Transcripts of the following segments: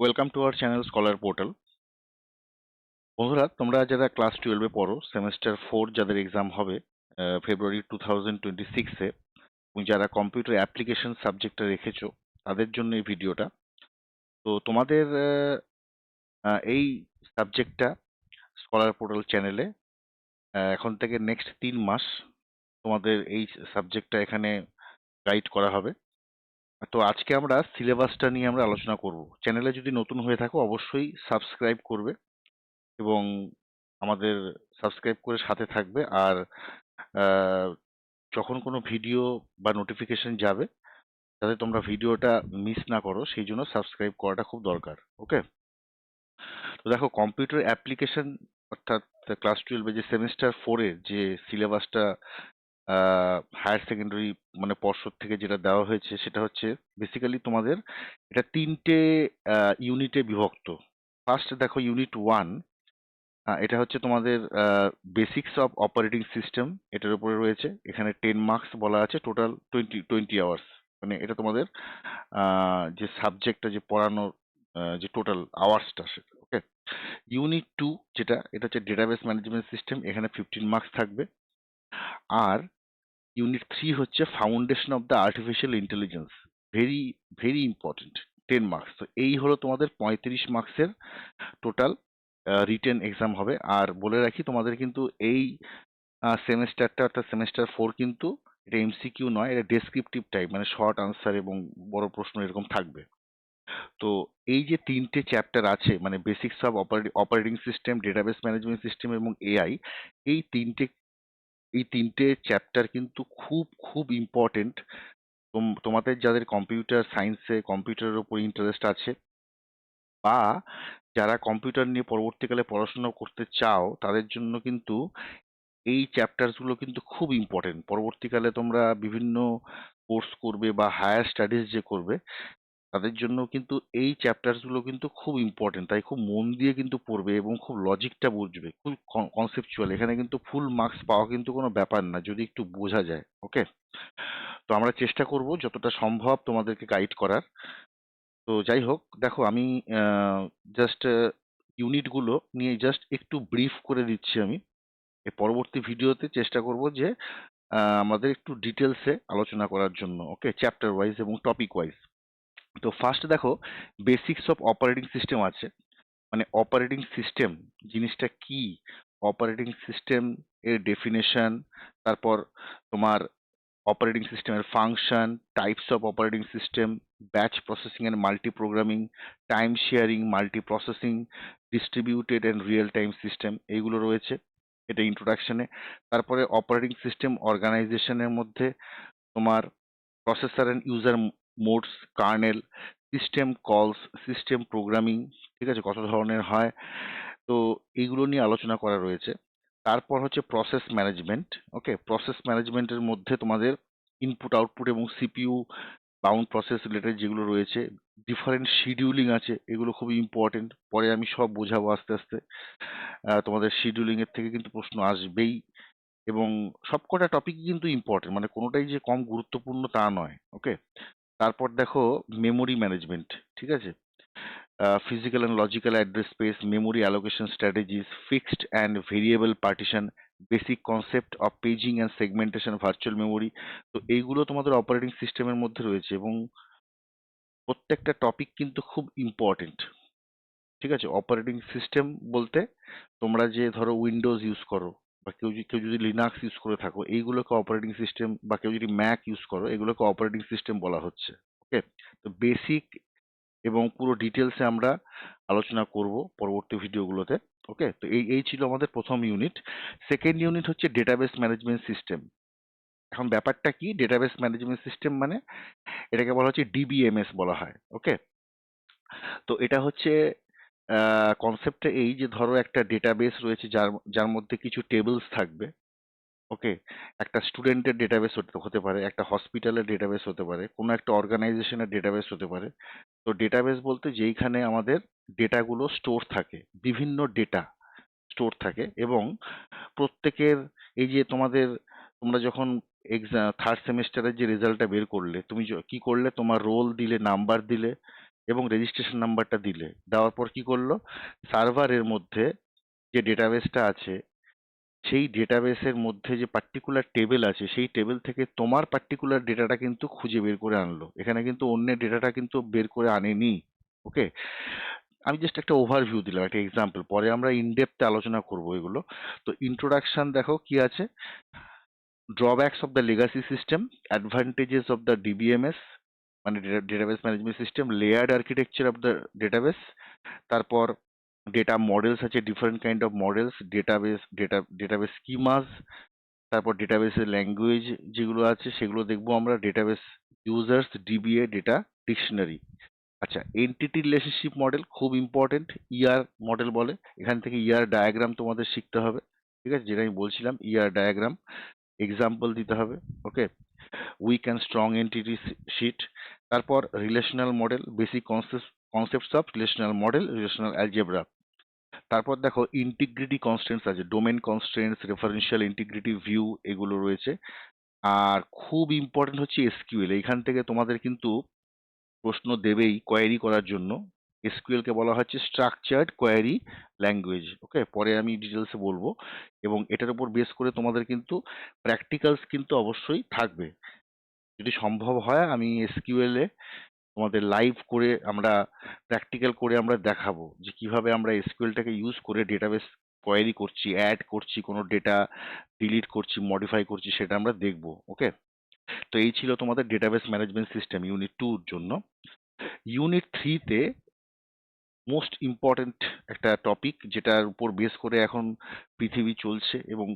Welcome to our channel Scholar Portal বন্ধুরা, তোমরা যারা ক্লাস টুয়েলভে পড়ো সেমেস্টার ফোর যাদের এক্সাম হবে ফেব্রুয়ারি টু থাউজেন্ড টোয়েন্টি সিক্সে যারা কম্পিউটার অ্যাপ্লিকেশন সাবজেক্টটা রেখেছো, তাদের জন্য এই ভিডিওটা। তো তোমাদের এই সাবজেক্টটা স্কলার পোর্টাল চ্যানেলে এখন থেকে নেক্সট তিন মাস তোমাদের এই সাবজেক্টটা এখানে গাইড করা হবে। তো আজকে আমরা সিলেবাসটা নিয়ে আমরা আলোচনা করব। চ্যানেলে যদি নতুন হয়ে থাকো অবশ্যই সাবস্ক্রাইব করবে এবং আমাদের সাবস্ক্রাইব করে সাথে থাকবে আর যখন কোনো ভিডিও বা নোটিফিকেশন যাবে যাতে তোমরা ভিডিওটা মিস না করো, সেই জন্য সাবস্ক্রাইব করাটা খুব দরকার, ওকে? তো দেখো কম্পিউটার অ্যাপ্লিকেশন অর্থাৎ ক্লাস টুয়েলভে যে সেমিস্টার ফোরের যে সিলেবাসটা হায়ার সেকেন্ডারি মানে পর্ষদ থেকে যেটা দেওয়া হয়েছে সেটা হচ্ছে বেসিক্যালি তোমাদের এটা তিনটে ইউনিটে বিভক্ত। ফার্স্ট দেখো ইউনিট ওয়ান এটা হচ্ছে তোমাদের বেসিক্স অফ অপারেটিং সিস্টেম এটার উপরে রয়েছে। এখানে টেন মার্কস বলা আছে টোটাল টোয়েন্টি টোয়েন্টি আওয়ার্স মানে এটা তোমাদের যে সাবজেক্টটা যে পড়ানোর যে টোটাল আওয়ার্সটা সেটা ওকে ইউনিট টু যেটা, এটা হচ্ছে ডেটাবেস ম্যানেজমেন্ট সিস্টেম এখানে ফিফটিন মার্কস থাকবে। আর ইউনিট থ্রি হচ্ছে foundation of the artificial intelligence very very important ten marks তো এই হলো তোমাদের পঁয়ত্রিশ মার্কসের টোটাল রিটেন এক্সাম হবে। আর বলে রাখি, তোমাদের কিন্তু এই সেমেস্টারটা অর্থাৎ সেমেস্টার ফোর কিন্তু এটা এমসিকিউ নয়, এটা ডেসক্রিপটিভ টাইপ মানে শর্ট আনসার এবং বড় প্রশ্ন এরকম থাকবে। তো এই যে তিনটে চ্যাপ্টার আছে মানে basics of operating system database management system এবং এআই এই তিনটে এই তিনটে চ্যাপ্টার কিন্তু খুব খুব ইম্পর্টেন্ট তোমাদের যাদের কম্পিউটার সায়েন্সে কম্পিউটারের উপর ইন্টারেস্ট আছে, বা যারা কম্পিউটার নিয়ে পরবর্তীকালে পড়াশোনা করতে চাও, তাদের জন্য কিন্তু এই চ্যাপ্টারসগুলো কিন্তু খুব ইম্পর্টেন্ট পরবর্তীকালে তোমরা বিভিন্ন কোর্স করবে বা হায়ার স্টাডিজ যে করবে তাদের জন্য কিন্তু এই চ্যাপ্টারসগুলো কিন্তু খুব ইম্পর্টেন্ট তাই খুব মন দিয়ে কিন্তু পড়বে এবং খুব লজিকটা বুঝবে, খুব কনসেপচুয়াল এখানে কিন্তু ফুল মার্কস পাওয়া কিন্তু কোনো ব্যাপার না, যদি একটু বোঝা যায় ওকে তো আমরা চেষ্টা করব যতটা সম্ভব তোমাদেরকে গাইড করার। তো যাই হোক, দেখো আমি জাস্ট ইউনিটগুলো নিয়ে জাস্ট একটু ব্রিফ করে দিচ্ছি আমি। পরবর্তী ভিডিওতে চেষ্টা করব যে আমাদের একটু ডিটেলসে আলোচনা করার জন্য ওকে চ্যাপ্টার ওয়াইজ এবং টপিক ওয়াইজ তো ফার্স্ট দেখো বেসিক্স অফ অপারেটিং সিস্টেম আছে। মানে অপারেটিং সিস্টেম জিনিসটা কি? অপারেটিং সিস্টেম এর ডেফিনেশন তারপর তোমার অপারেটিং সিস্টেমের function types of operating system batch processing and multi programming time sharing multi processing distributed and real time system এইগুলো রয়েছে এটা ইন্ট্রোডাকশনে তারপরে অপারেটিং সিস্টেম অর্গানাইজেশনের মধ্যে তোমার processor and user modes kernel system calls system programming ঠিক আছে, কত ধরনের হয়। তো এইগুলো নিয়ে আলোচনা করা রয়েছে। তারপর হচ্ছে প্রসেস ম্যানেজমেন্ট ওকে প্রসেস ম্যানেজমেন্টের মধ্যে তোমাদের ইনপুট আউটপুট এবং সিপিইউ বাউন্ড প্রসেস রিলেটেড যেগুলো রয়েছে ডিফারেন্ট শিডিউলিং আছে, এগুলো খুব ইম্পর্টেন্ট পরে আমি সব বোঝাবো আস্তে আস্তে। তোমাদের শিডিউলিং এর থেকে কিন্তু প্রশ্ন আসবেই। এবং সবকটা টপিকই কিন্তু ইম্পর্টেন্ট মানে কোনোটাই যে কম গুরুত্বপূর্ণ তা নয় ওকে তারপর দেখো মেমোরি ম্যানেজমেন্ট ঠিক আছে? Physical and logical address space memory allocation strategies fixed and variable partition basic concept of paging and segmentation virtual memory তো এইগুলো তোমাদের অপারেটিং সিস্টেমের মধ্যে রয়েছে এবং প্রত্যেকটা টপিক কিন্তু খুব ইম্পর্টেন্ট ঠিক আছে? অপারেটিং সিস্টেম বলতে তোমরা যে ধরো উইন্ডোজ ইউজ করো বা কেউ কেউ যদি লিনাক্স ইউজ করে থাকো, এইগুলোকে অপারেটিং সিস্টেম বা কেউ যদি ম্যাক ইউজ করো, এগুলোকে অপারেটিং সিস্টেম বলা হচ্ছে ওকে তো বেসিক এবং পুরো ডিটেলসে আমরা আলোচনা করব পরবর্তী ভিডিওগুলোতে ওকে তো এই এই ছিল আমাদের প্রথম ইউনিট সেকেন্ড ইউনিট হচ্ছে ডেটাবেস ম্যানেজমেন্ট সিস্টেম এখন ব্যাপারটা কি? ডেটাবেস ম্যানেজমেন্ট সিস্টেম মানে এটাকে বলা হচ্ছে ডিবিএমএস বলা হয় ওকে তো এটা হচ্ছে কনসেপ্টটা এই যে ধরো একটা ডেটাবেস রয়েছে যার যার মধ্যে কিছু টেবিলস থাকবে ওকে একটা স্টুডেন্টের ডেটাবেস হতে পারে, একটা হসপিটালের ডেটাবেস হতে পারে, কোনো একটা অর্গানাইজেশনের ডেটাবেস হতে পারে। তো ডেটাবেস বলতে যেইখানে আমাদের ডেটাগুলো স্টোর থাকে, বিভিন্ন ডেটা স্টোর থাকে এবং প্রত্যেকের এই যে তোমাদের, তোমরা যখন এক্সাম থার্ড সেমিস্টারের যে রেজাল্টটা বের করলে, তুমি কি করলে? তোমার রোল দিলে নাম্বার দিলে এবং রেজিস্ট্রেশন নাম্বারটা দিলে। দেওয়ার পর কি করল? সার্ভারের মধ্যে যে ডেটাবেসটা আছে, সেই ডেটাবেসের মধ্যে যে পার্টিকুলার টেবিল আছে, সেই টেবিল থেকে তোমার পার্টিকুলার ডেটাটা কিন্তু খুঁজে বের করে আনলো। এখানে কিন্তু অন্যের ডেটাটা কিন্তু বের করে আনেনি। ওকে আমি জাস্ট একটা ওভারভিউ দিলাম, একটা এক্সাম্পল পরে আমরা ইনডেপথে আলোচনা করব এগুলো। তো ইন্ট্রোডাকশন দেখো কি আছে? Drawbacks of the legacy system advantages of the DBMS মানে database management system layered architecture of the database তারপর ডেটা মডেলস আছে different kind of models database data database schemas তারপর ডেটাবেসের ল্যাঙ্গুয়েজ যেগুলো আছে, সেগুলো দেখব আমরা database users DBA data dictionary আচ্ছা এন্টিটি রিলেশনশিপ মডেল খুব ইম্পর্টেন্ট ইআর মডেল বলে। এখান থেকে ইআর ডায়াগ্রাম তোমাদের শিখতে হবে, ঠিক আছে? যেটা আমি বলছিলাম ইআর ডায়াগ্রাম এক্সাম্পল দিতে হবে okay weak and strong entity set তারপর relational model basic concept concepts of relational model relational algebra তারপর দেখো ইন্টিগ্রিটি কনস্ট্রেন্টস আছে domain constraints referential integrity view এগুলো রয়েছে। আর খুব ইম্পর্টেন্ট হচ্ছে এসকিউএল এইখান থেকে তোমাদের কিন্তু প্রশ্ন দেবেই কোয়ারি করার জন্য। এসকিউএল কে বলা হচ্ছে স্ট্রাকচার্ড কোয়ারি ল্যাঙ্গুয়েজ ওকে পরে আমি ডিটেলসে বলব। এবং এটার উপর বেস করে তোমাদের কিন্তু প্র্যাকটিক্যালস কিন্তু অবশ্যই থাকবে। যদি সম্ভব হয়, আমি এসকিউএল তোমাদের লাইভ করে আমরা প্র্যাকটিক্যাল করে আমরা দেখাবো যে কীভাবে আমরা এসকিউএলটাকে ইউজ করে ডেটাবেস কোয়ারি করছি অ্যাড করছি, কোনো ডেটা ডিলিট করছি মডিফাই করছি, সেটা আমরা দেখব ওকে তো এই ছিল তোমাদের ডেটাবেস ম্যানেজমেন্ট সিস্টেম ইউনিট টুর জন্য। ইউনিট থ্রিতে মোস্ট ইম্পর্টেন্ট একটা টপিক যেটার উপর বেস করে এখন পৃথিবী চলছে এবং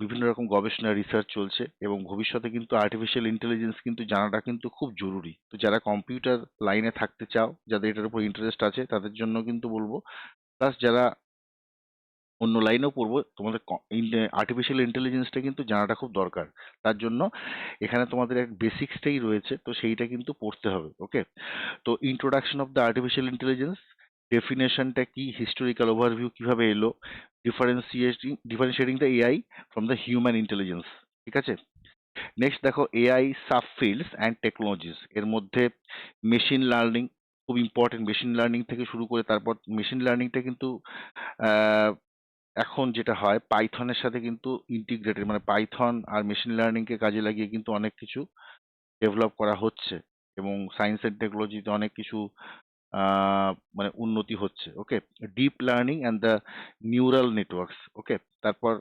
বিভিন্ন রকম গবেষণা রিসার্চ চলছে এবং ভবিষ্যতে কিন্তু আর্টিফিশিয়াল ইন্টেলিজেন্স কিন্তু জানাটা কিন্তু খুব জরুরি। তো যারা কম্পিউটার লাইনে থাকতে চাও, যাদের এটার উপর ইন্টারেস্ট আছে, তাদের জন্য কিন্তু বলব প্লাস যারা অন্য লাইনেও পড়ব, তোমাদের আর্টিফিশিয়াল ইন্টেলিজেন্সটা কিন্তু জানাটা খুব দরকার। তার জন্য এখানে তোমাদের এক বেসিক্সটাই রয়েছে, তো সেইটা কিন্তু পড়তে হবে ওকে তো introduction of the artificial intelligence ডেফিনেশনটা কি? হিস্টোরিক্যাল ওভারভিউ কীভাবে এলো? Differentiating differentiating the AI from the human intelligence ঠিক আছে? নেক্সট দেখো AI sub fields and technologies এর মধ্যে মেশিন লার্নিং খুব ইম্পর্টেন্ট মেশিন লার্নিং থেকে শুরু করে তারপর মেশিন লার্নিংটা কিন্তু এখন যেটা হয় পাইথনের সাথে কিন্তু ইন্টিগ্রেটেড মানে পাইথন আর মেশিন লার্নিংকে কাজে লাগিয়ে কিন্তু অনেক কিছু ডেভেলপ করা হচ্ছে। এবং সায়েন্স এন্ড টেকনোলজিতে অনেক কিছু মানে উন্নতি হচ্ছে okay deep learning and the neural networks okay তারপর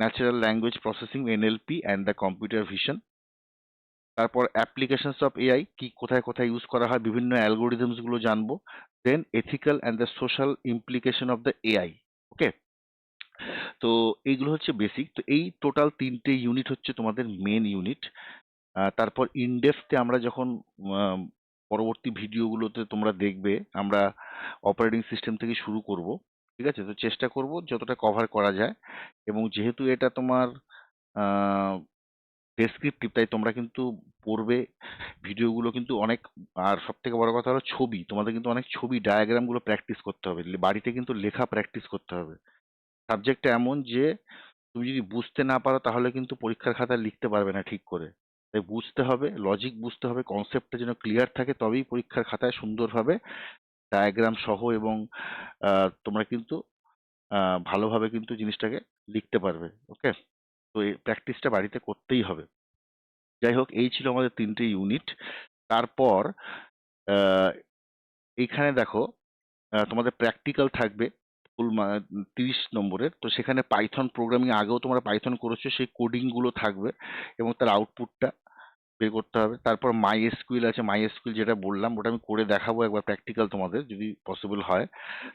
natural language processing NLP and the computer vision তারপর অ্যাপ্লিকেশনস অফ এআই কি কোথায় কোথায় ইউজ করা হয়, বিভিন্ন অ্যালগোরিদমসগুলো জানব। Then ethical and the social implication of the AI okay তো এইগুলো হচ্ছে বেসিক তো এই টোটাল তিনটে ইউনিট হচ্ছে তোমাদের মেন ইউনিট তারপর ইনডেপথে আমরা যখন পরবর্তী ভিডিওগুলোতে তোমরা দেখবে, আমরা অপারেটিং সিস্টেম থেকে শুরু করব, ঠিক আছে? তো চেষ্টা করব যতটা কভার করা যায়। এবং যেহেতু এটা তোমার ডেসক্রিপটিভ তাই তোমরা কিন্তু পড়বে ভিডিওগুলো কিন্তু অনেক, আর সব থেকে বড় কথা হলো ছবি। তোমাদের কিন্তু অনেক ছবি ডায়াগ্রামগুলো প্র্যাকটিস করতে হবে। বাড়িতে কিন্তু লেখা প্র্যাকটিস করতে হবে। সাবজেক্টটা এমন যে, তুমি যদি বুঝতে না পারো তাহলে কিন্তু পরীক্ষার খাতায় লিখতে পারবে না ঠিক করে। তাই বুঝতে হবে লজিক বুঝতে হবে কনসেপ্টটা যেন ক্লিয়ার থাকে তবেই পরীক্ষার খাতায় সুন্দরভাবে ডায়াগ্রাম সহ এবং তোমরা কিন্তু ভালোভাবে কিন্তু জিনিসটাকে লিখতে পারবে ওকে তো এই প্র্যাকটিসটা বাড়িতে করতেই হবে। যাই হোক, এই ছিল আমাদের তিনটে ইউনিট তারপর এইখানে দেখো তোমাদের প্র্যাকটিক্যাল থাকবে ফুল তিরিশ নম্বরের। তো সেখানে পাইথন প্রোগ্রামিং আগেও তোমরা পাইথন করেছ, সেই কোডিংগুলো থাকবে এবং তার আউটপুটটা বের করতে হবে। তারপর মাই এসকিউএল আছে। মাই এসকিউএল যেটা বললাম, ওটা আমি করে দেখাবো একবার প্র্যাকটিক্যাল তোমাদের, যদি পসিবল হয়।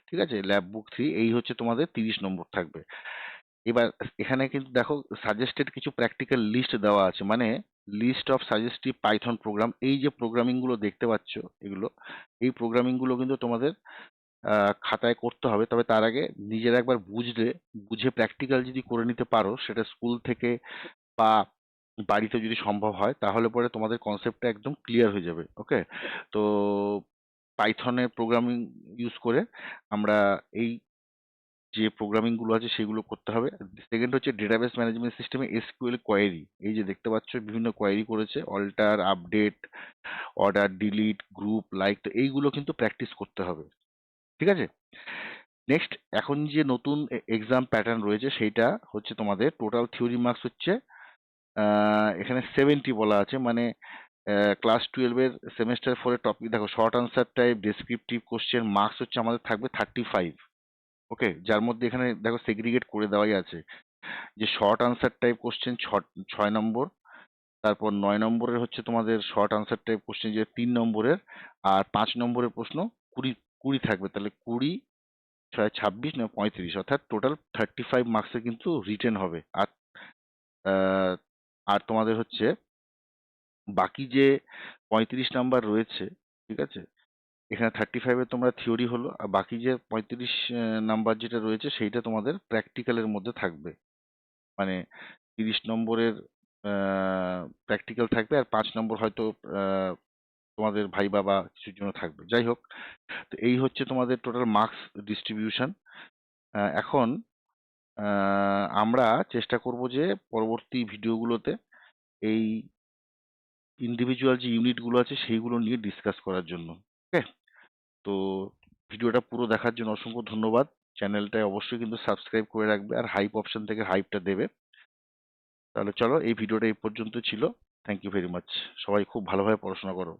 ঠিক আছে? ল্যাব বুক থ্রি এই হচ্ছে তোমাদের তিরিশ নম্বর থাকবে। এবার এখানে কিন্তু দেখো সাজেস্টেড কিছু প্র্যাকটিক্যাল লিস্ট দেওয়া আছে। মানে list of suggestive Python program এই যে প্রোগ্রামিংগুলো দেখতে পাচ্ছ এগুলো, এই প্রোগ্রামিংগুলো কিন্তু তোমাদের খাতায় করতে হবে। তবে তার আগে নিজেরা একবার বুঝলে, বুঝে প্র্যাকটিক্যাল যদি করে নিতে পারো, সেটা স্কুল থেকে বা বাড়িতে যদি সম্ভব হয়, তাহলে পরে তোমাদের কনসেপ্টটা একদম ক্লিয়ার হয়ে যাবে ওকে তো পাইথনে প্রোগ্রামিং ইউজ করে আমরা এই যে প্রোগ্রামিংগুলো আছে, সেগুলো করতে হবে। সেকেন্ড হচ্ছে ডেটাবেস ম্যানেজমেন্ট সিস্টেমে এসকিউএল কোয়েরি এই যে দেখতে পাচ্ছ, বিভিন্ন কোয়েরি করেছে alter update order delete group like তো এইগুলো কিন্তু প্র্যাকটিস করতে হবে, ঠিক আছে? নেক্সট এখন যে নতুন এক্সাম প্যাটার্ন রয়েছে, সেইটা হচ্ছে তোমাদের টোটাল থিওরি মার্কস হচ্ছে এখানে সেভেন্টি বলা আছে মানে ক্লাস টুয়েলভের সেমেস্টার ফোরের টপিক দেখো short answer type descriptive question marks হচ্ছে আমাদের থাকবে থার্টি ফাইভ ওকে যার মধ্যে এখানে দেখো সেগ্রিগেট করে দেওয়াই আছে। যে শর্ট আনসার টাইপ কোশ্চেন ছয় নম্বর, তারপর নয় নম্বরের হচ্ছে তোমাদের শর্ট আনসার টাইপ কোশ্চেন যে তিন নম্বরের, আর পাঁচ নম্বরের প্রশ্ন কুড়ি কুড়ি থাকবে। তাহলে কুড়ি, ছয়, ছাব্বিশ না পঁয়ত্রিশ। অর্থাৎ টোটাল থার্টি ফাইভ মার্কসে কিন্তু রিটেন হবে। আর আর তোমাদের হচ্ছে বাকি যে পঁয়ত্রিশ নাম্বার রয়েছে, ঠিক আছে? এখানে থার্টি ফাইভে তোমরা থিওরি হলো, আর বাকি যে পঁয়ত্রিশ নাম্বার যেটা রয়েছে সেইটা তোমাদের প্র্যাকটিক্যালের মধ্যে থাকবে। মানে তিরিশ নম্বরের প্র্যাকটিক্যাল থাকবে আর পাঁচ নম্বর হয়তো তোমাদের ভাই বাবা কিছুর জন্য থাকবে। যাই হোক, তো এই হচ্ছে তোমাদের টোটাল মার্কস ডিস্ট্রিবিউশন এখন আমরা চেষ্টা করব যে পরবর্তী ভিডিওগুলোতে এই ইন্ডিভিজুয়াল যে ইউনিটগুলো আছে সেইগুলো নিয়ে ডিসকাস করার জন্য। ওকে তো ভিডিওটা পুরো দেখার জন্য অসংখ্য ধন্যবাদ। চ্যানেলটায় অবশ্যই কিন্তু সাবস্ক্রাইব করে রাখবে আর হাইপ অপশন থেকে হাইপটা দেবে। তাহলে চলো এই ভিডিওটা এই পর্যন্ত ছিল। থ্যাংক ইউ ভেরি মাচ সবাই খুব ভালোভাবে পড়াশোনা করো।